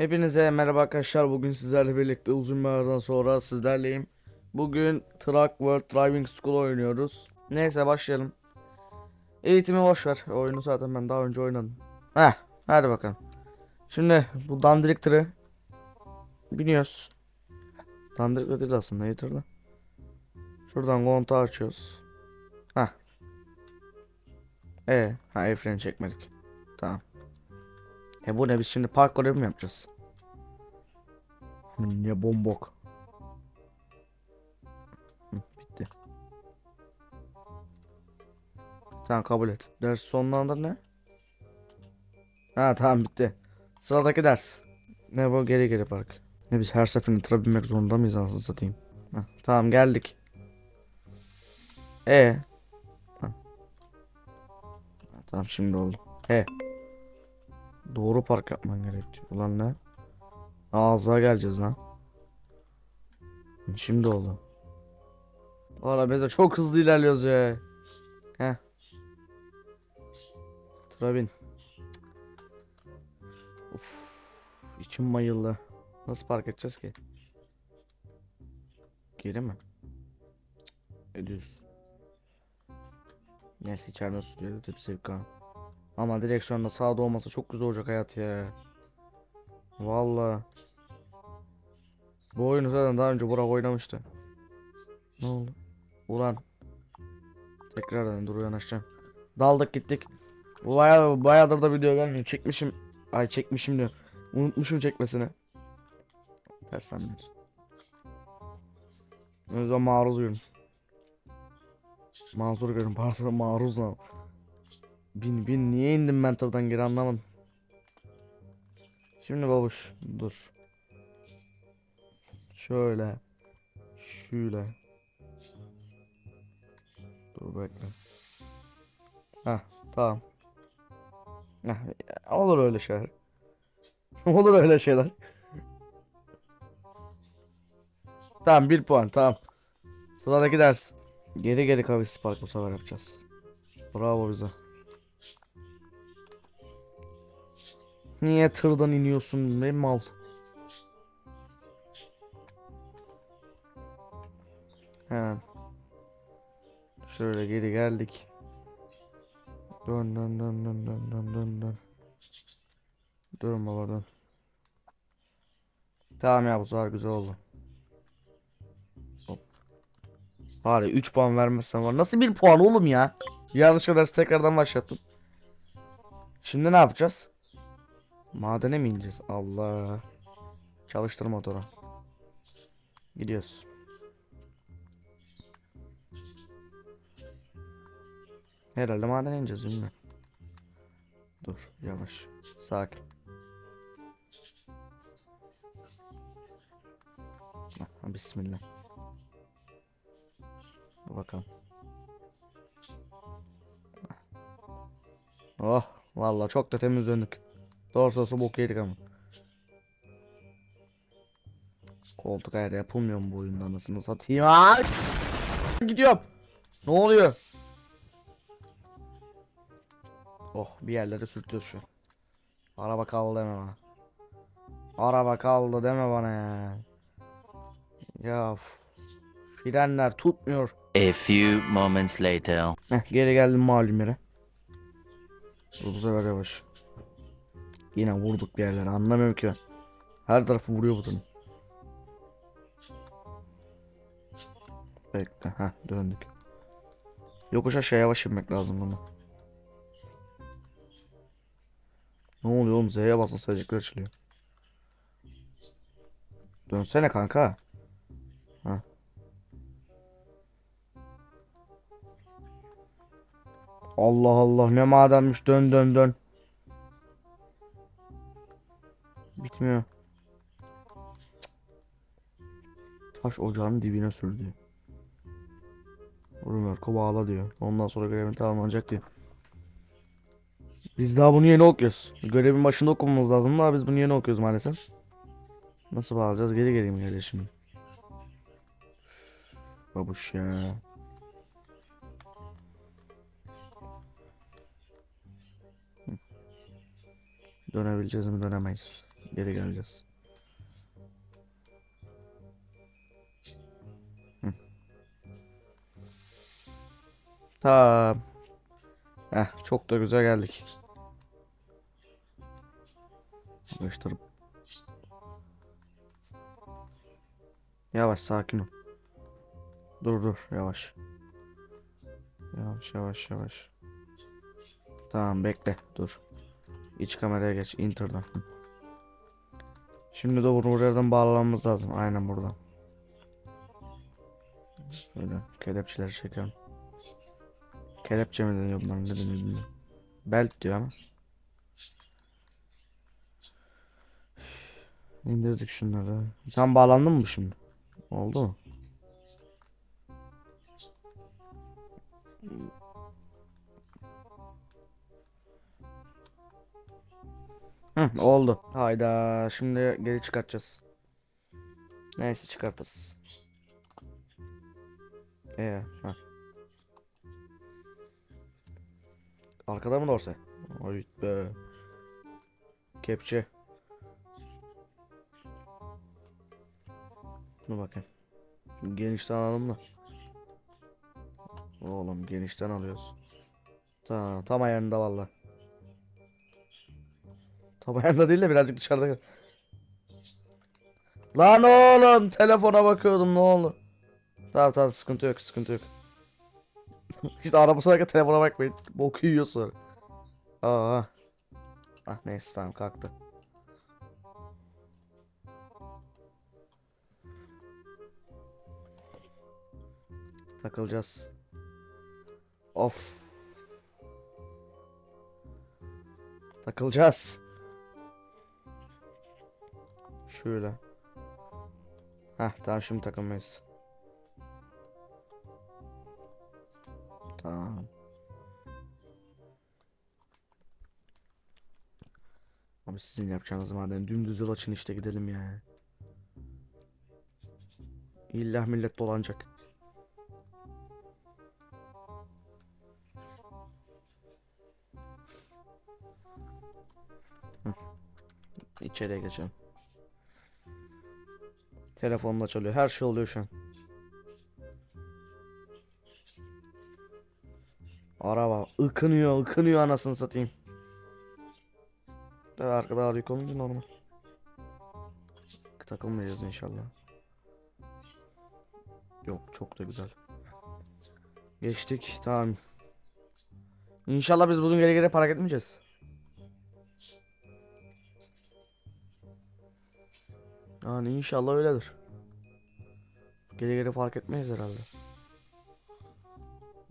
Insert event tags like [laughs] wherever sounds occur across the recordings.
Hepinize merhaba arkadaşlar. Bugün sizlerle birlikte uzun bir aradan sonra sizlerleyim. Bugün Truck World Driving School oynuyoruz. Neyse başlayalım. Eğitimi boş ver. Oyunu zaten ben daha önce oynadım. Heh, hadi bakalım. Şimdi bu dandirik tırı biniyoruz. Dandirik de değil aslında iyi tırda. Şuradan kontağı açıyoruz. Heh. E, ha el freni çekmedik. Tamam. E bu ne biz şimdi park görevi mi yapacağız? Ne bombok. Hı, bitti. Tamam kabul et. Ders sonlandı ne? Ha tamam bitti. Sıradaki ders. Ne bu geri geri park. Ne biz her seferinde tıra binmek zorunda mıyız anasını satayım. Ha, tamam geldik. E. Ha. Ha, Tamam şimdi oldu. E. Doğru park yapman gerekiyor. Ulan ne? Ağza geleceğiz lan. Şimdi oldu. Valla de çok hızlı ilerliyoruz ya. Heh. Trabin. Uf, içim mayıldı. Nasıl park edeceğiz ki? Geri mi? Ediyoruz. Neyse içeriden sürüyor. Hepsi kan. Ama direksiyonda sağda olmasa çok güzel olacak hayat ya. Vallahi. Bu oyunu zaten daha önce Burak oynamıştı. Ne oldu? Ulan. Tekrardan dur yanaşacağım. Daldık gittik. Bayağı, bayağıdır da video gelmiyor. Çekmişim. Ay çekmişim diyor. Unutmuşum çekmesini. Ters anlıyorsun. O yüzden maruz görün. Mazur görün. Pardon maruz lan. Bin bin niye indim ben tırdan geri anlamadım. Şimdi babuş dur. Şöyle. Şöyle. Dur bekle. Heh tamam. Heh, olur öyle şeyler. [laughs] olur öyle şeyler. Tamam bir puan tamam. Sıradaki ders. Geri geri kavisi park bu sefer yapacağız. Bravo bize. Niye tırdan iniyorsun be mal? Hemen. Şöyle geri geldik. Dön dön dön dön dön dön dön dön. Dön baba dön. Tamam ya bu sefer güzel oldu. Hop. Bari 3 puan vermezsen var. Nasıl 1 puan oğlum ya? Yanlışlıkla ders tekrardan başlattım. Şimdi ne yapacağız? Madene mi ineceğiz? Allah. Çalıştır motoru. Gidiyoruz. Herhalde madene ineceğiz mi? Dur yavaş. Sakin. Ah, Bismillah. Dur bakalım. Oh vallahi çok da temiz döndük. Doğrusu olsa bok yedik ama. Koltuk ayarı yapılmıyor mu bu oyunda anasını satayım. Aa! Gidiyorum. Ne oluyor? Oh bir yerlere sürtüyoruz şu. Araba kaldı deme bana. Araba kaldı deme bana ya. Ya frenler tutmuyor. A few moments later. Heh, geri geldim malum yere. Bu sefer yavaş. Yine vurduk bir yerlere anlamıyorum ki ben. Her tarafı vuruyor bu tane. Bekle ha döndük. Yokuş aşağı yavaş inmek lazım bunu. Ne oluyor oğlum Z'ye basın sayacaklar açılıyor. Dönsene kanka. Ha. Allah Allah ne mademmiş dön dön dön. Bitmiyor. Taş ocağının dibine sürdü. Rumörko bağla diyor. Ondan sonra görevin tamamlanacak diyor. Biz daha bunu yeni okuyoruz. Görevin başında okumamız lazım ama biz bunu yeni okuyoruz maalesef. Nasıl bağlayacağız? Geri mi geleceğiz şimdi? Babuş ya. Dönebileceğiz mi dönemeyiz. Geri geleceğiz. Hı. Tamam. Heh, çok da güzel geldik. Karıştırıp. Yavaş sakin ol. Dur dur yavaş. Yavaş yavaş yavaş. Tamam bekle dur. İç kameraya geç inter'dan. Şimdi de buradan bağlamamız lazım. Aynen buradan. Şöyle kelepçeleri çekelim. Kelepçe mi deniyor bunlar ne deniyor bilmiyorum. Belt diyor ama. İndirdik şunları. Tam bağlandı mı şimdi? Oldu mu? Hı, oldu. Hayda şimdi geri çıkartacağız. Neyse çıkartırız. Ee, ha. Arkada mı dorse? Ay be. Kepçe. Dur bakayım. Şimdi genişten alalım da. Oğlum genişten alıyoruz. Tamam tam ayarında valla. Tam ayarında değil de birazcık dışarıda. Lan oğlum telefona bakıyordum ne oldu? Tamam tamam sıkıntı yok sıkıntı yok. [laughs] işte araba sırarken telefona bakmayın. Boku yiyor sonra. Aa. Ah neyse tamam kalktı. Takılacağız. Of. Takılacağız. Şöyle. Heh tamam şimdi takılmayız. Tamam. Abi sizin yapacağınız madem dümdüz yol açın işte gidelim ya. İlla millet dolanacak. İçeriye geçelim. Telefonla çalıyor. Her şey oluyor şu an. Araba ıkınıyor, ıkınıyor anasını satayım. Tabii arkada ağrı yük olunca normal. Takılmayacağız inşallah. Yok çok da güzel. Geçtik tamam. İnşallah biz bugün geri geri para etmeyeceğiz. Yani inşallah öyledir. Geri geri fark etmeyiz herhalde.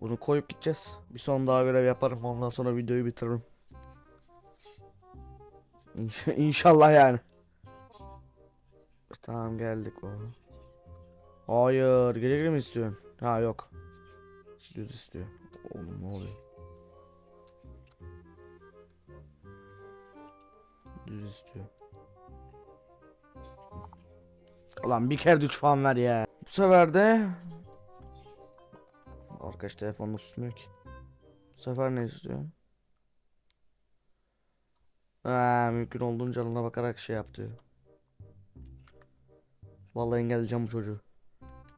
Bunu koyup gideceğiz. Bir son daha görev yaparım. Ondan sonra videoyu bitiririm. İnş- [laughs] İnşallah yani. Tamam geldik o. Hayır, geri geri mi istiyorsun? Ha yok. Düz istiyor. Oğlum ne oluyor? Düz istiyor. Ulan bir kere de 3 falan ver ya. Bu sefer de Arkadaş telefonla susmuyor ki. Bu sefer ne istiyor? Ha, mümkün olduğunca canına bakarak şey yap. Vallahi engelleyeceğim bu çocuğu.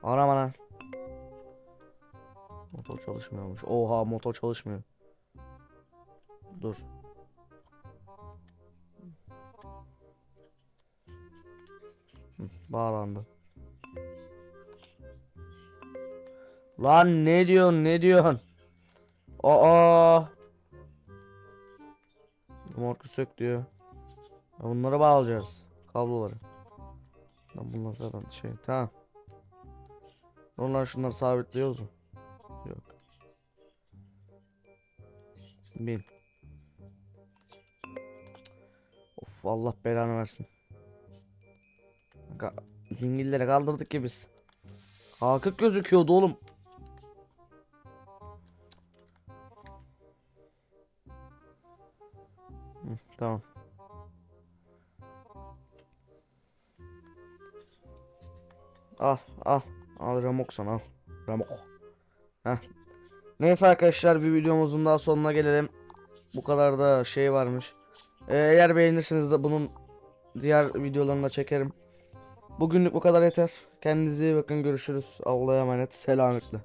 Arama lan. Motor çalışmıyormuş. Oha motor çalışmıyor. Dur. Bağlandı. Lan ne diyorsun ne diyorsun? Aa. Morku sök diyor. Ya Bunları bağlayacağız. Kabloları. Lan bunlar zaten şey tamam. Onlar şunları sabitliyoruz mu? Yok. Bin. Of Allah belanı versin. Ka Dingillere kaldırdık ki biz. Kalkık gözüküyordu oğlum. Hı, tamam. Al al. Al Ramox'an al. Ramok. Heh. Neyse arkadaşlar bir videomuzun daha sonuna gelelim. Bu kadar da şey varmış. Ee, eğer beğenirseniz de bunun diğer videolarını da çekerim. Bugünlük bu kadar yeter. Kendinize iyi bakın görüşürüz. Allah'a emanet. Selametle.